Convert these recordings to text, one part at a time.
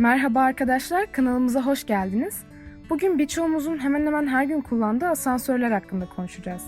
Merhaba arkadaşlar, kanalımıza hoş geldiniz. Bugün birçoğumuzun hemen hemen her gün kullandığı asansörler hakkında konuşacağız.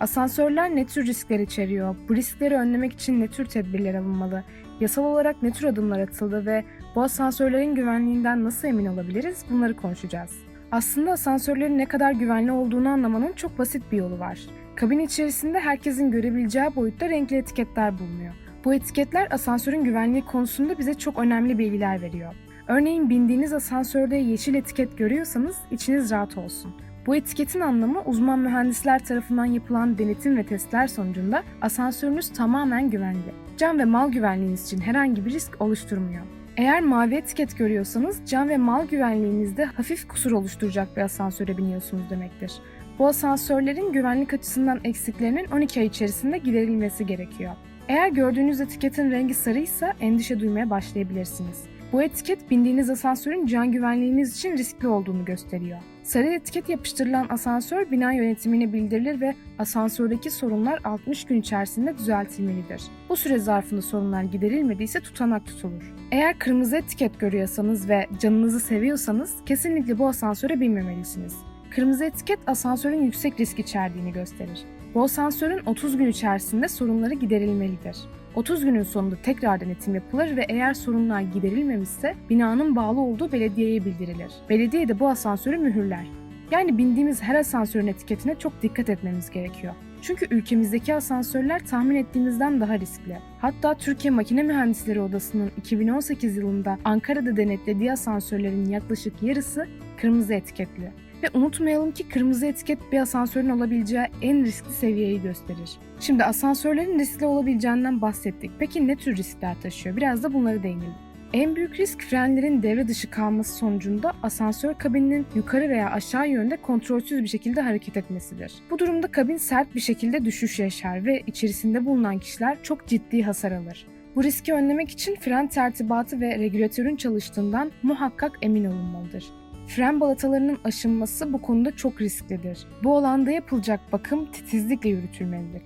Asansörler ne tür riskler içeriyor? Bu riskleri önlemek için ne tür tedbirler alınmalı? Yasal olarak ne tür adımlar atıldı ve bu asansörlerin güvenliğinden nasıl emin olabiliriz? Bunları konuşacağız. Aslında asansörlerin ne kadar güvenli olduğunu anlamanın çok basit bir yolu var. Kabin içerisinde herkesin görebileceği boyutta renkli etiketler bulunuyor. Bu etiketler asansörün güvenliği konusunda bize çok önemli bilgiler veriyor. Örneğin bindiğiniz asansörde yeşil etiket görüyorsanız içiniz rahat olsun. Bu etiketin anlamı uzman mühendisler tarafından yapılan denetim ve testler sonucunda asansörünüz tamamen güvenli. Can ve mal güvenliğiniz için herhangi bir risk oluşturmuyor. Eğer mavi etiket görüyorsanız can ve mal güvenliğinizde hafif kusur oluşturacak bir asansöre biniyorsunuz demektir. Bu asansörlerin güvenlik açısından eksiklerinin 12 ay içerisinde giderilmesi gerekiyor. Eğer gördüğünüz etiketin rengi sarıysa endişe duymaya başlayabilirsiniz. Bu etiket bindiğiniz asansörün can güvenliğiniz için riskli olduğunu gösteriyor. Sarı etiket yapıştırılan asansör bina yönetimine bildirilir ve asansördeki sorunlar 60 gün içerisinde düzeltilmelidir. Bu süre zarfında sorunlar giderilmediyse tutanak tutulur. Eğer kırmızı etiket görüyorsanız ve canınızı seviyorsanız kesinlikle bu asansöre binmemelisiniz. Kırmızı etiket asansörün yüksek risk içerdiğini gösterir. Bu asansörün 30 gün içerisinde sorunları giderilmelidir. 30 günün sonunda tekrar denetim yapılır ve eğer sorunlar giderilmemişse binanın bağlı olduğu belediyeye bildirilir. Belediye de bu asansörü mühürler. Yani bindiğimiz her asansörün etiketine çok dikkat etmemiz gerekiyor. Çünkü ülkemizdeki asansörler tahmin ettiğimizden daha riskli. Hatta Türkiye Makine Mühendisleri Odası'nın 2018 yılında Ankara'da denetlediği asansörlerin yaklaşık yarısı kırmızı etiketli. Ve unutmayalım ki kırmızı etiket bir asansörün olabileceği en riskli seviyeyi gösterir. Şimdi asansörlerin riskli olabileceğinden bahsettik. Peki ne tür riskler taşıyor? Biraz da bunları değinelim. En büyük risk frenlerin devre dışı kalması sonucunda asansör kabininin yukarı veya aşağı yönde kontrolsüz bir şekilde hareket etmesidir. Bu durumda kabin sert bir şekilde düşüş yaşar ve içerisinde bulunan kişiler çok ciddi hasar alır. Bu riski önlemek için fren tertibatı ve regülatörün çalıştığından muhakkak emin olunmalıdır. Fren balatalarının aşınması bu konuda çok risklidir. Bu alanda yapılacak bakım titizlikle yürütülmelidir.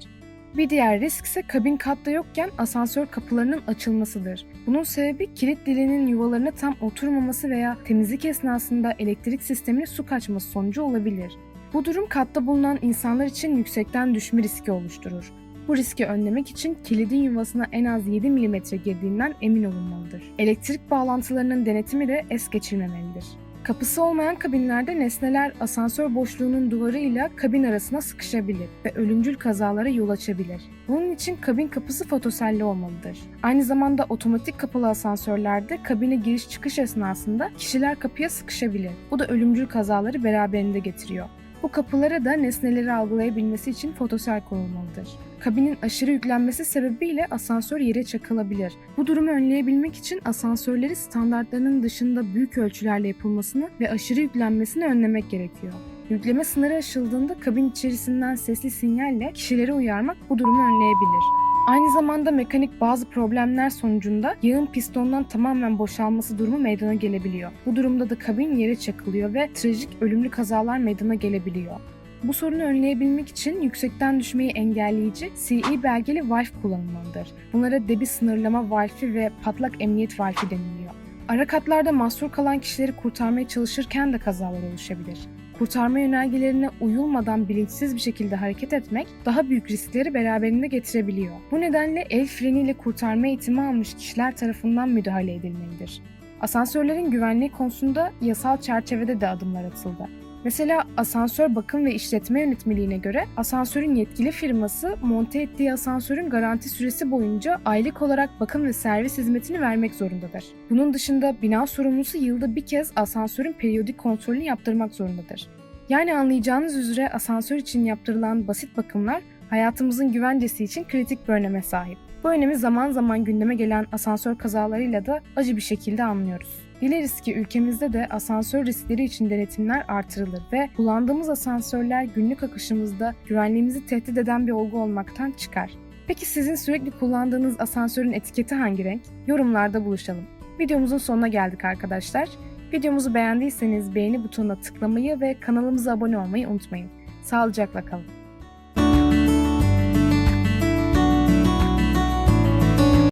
Bir diğer risk ise kabin katta yokken asansör kapılarının açılmasıdır. Bunun sebebi kilit dilinin yuvalarına tam oturmaması veya temizlik esnasında elektrik sistemine su kaçması sonucu olabilir. Bu durum katta bulunan insanlar için yüksekten düşme riski oluşturur. Bu riski önlemek için kilidin yuvasına en az 7 mm girdiğinden emin olunmalıdır. Elektrik bağlantılarının denetimi de es geçilmemelidir. Kapısı olmayan kabinlerde nesneler asansör boşluğunun duvarıyla kabin arasına sıkışabilir ve ölümcül kazalara yol açabilir. Bunun için kabin kapısı fotoselli olmalıdır. Aynı zamanda otomatik kapalı asansörlerde kabine giriş çıkış esnasında kişiler kapıya sıkışabilir. Bu da ölümcül kazaları beraberinde getiriyor. Bu kapılara da nesneleri algılayabilmesi için fotosel konulmalıdır. Kabinin aşırı yüklenmesi sebebiyle asansör yere çakılabilir. Bu durumu önleyebilmek için asansörleri standartlarının dışında büyük ölçülerle yapılmasını ve aşırı yüklenmesini önlemek gerekiyor. Yükleme sınırı aşıldığında kabin içerisinden sesli sinyalle kişileri uyarmak bu durumu önleyebilir. Aynı zamanda mekanik bazı problemler sonucunda yağın pistondan tamamen boşalması durumu meydana gelebiliyor. Bu durumda da kabin yere çakılıyor ve trajik ölümlü kazalar meydana gelebiliyor. Bu sorunu önleyebilmek için yüksekten düşmeyi engelleyici CE belgeli valf kullanılmalıdır. Bunlara debi sınırlama valfi ve patlak emniyet valfi deniliyor. Ara katlarda mahsur kalan kişileri kurtarmaya çalışırken de kazalar oluşabilir. Kurtarma yönergelerine uyulmadan bilinçsiz bir şekilde hareket etmek daha büyük riskleri beraberinde getirebiliyor. Bu nedenle el freniyle kurtarma eğitimi almış kişiler tarafından müdahale edilmelidir. Asansörlerin güvenliği konusunda yasal çerçevede de adımlar atıldı. Mesela asansör bakım ve işletme yönetmeliğine göre asansörün yetkili firması monte ettiği asansörün garanti süresi boyunca aylık olarak bakım ve servis hizmetini vermek zorundadır. Bunun dışında bina sorumlusu yılda bir kez asansörün periyodik kontrolünü yaptırmak zorundadır. Yani anlayacağınız üzere asansör için yaptırılan basit bakımlar hayatımızın güvencesi için kritik bir öneme sahip. Bu önemi zaman zaman gündeme gelen asansör kazalarıyla da acı bir şekilde anlıyoruz. Dileriz ki ülkemizde de asansör riskleri için denetimler artırılır ve kullandığımız asansörler günlük akışımızda güvenliğimizi tehdit eden bir olgu olmaktan çıkar. Peki sizin sürekli kullandığınız asansörün etiketi hangi renk? Yorumlarda buluşalım. Videomuzun sonuna geldik arkadaşlar. Videomuzu beğendiyseniz beğeni butonuna tıklamayı ve kanalımıza abone olmayı unutmayın. Sağlıcakla kalın.